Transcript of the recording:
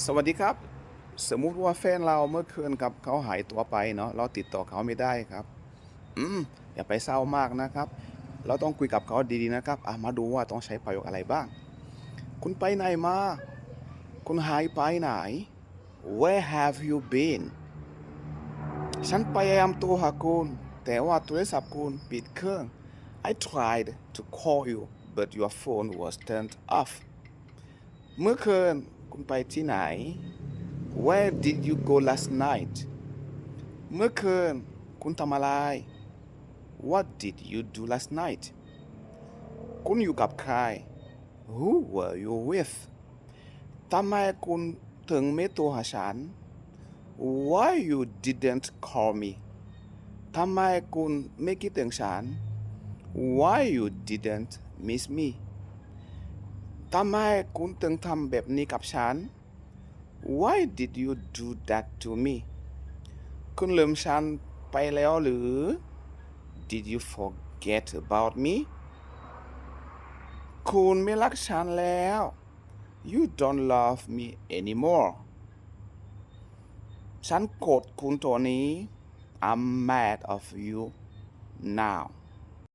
สวัสดีครับ สมมุติว่าแฟนเราเมื่อคืนกับเขาหายตัวไปเนาะเราติดต่อเขาไม่ได้ครับ อืมอย่าไปเศร้ามากนะครับ เราต้องคุยกับเขาดีๆนะครับอะมาดูว่าต้องใช้ประโยคอะไรบ้าง คุณไปไหนมา คุณหายไปไหน Where have you been ฉันพยายามโทรหาคุณแต่ว่าโทรศัพท์คุณปิดเครื่อง I tried to call you but your phone was turned off เมื่อคืน คุณไปที่ไหน Where did you go last night เมื่อคืนคุณทำอะไร What did you do last night คุณอยู่กับใคร Who were you with ทำไมคุณถึงไม่โทรหาฉัน Why you didn't call me ทำไมคุณไม่คิดถึงฉัน Why you didn't miss me ทำไมคุณถึงทำแบบนี้กับฉัน Why did you do that to me คุณลืมฉันไปแล้วหรือ Did you forget about me คุณไม่รักฉันแล้ว You don't love me anymore ฉันโกรธคุณตัวนี้ I'm mad of you now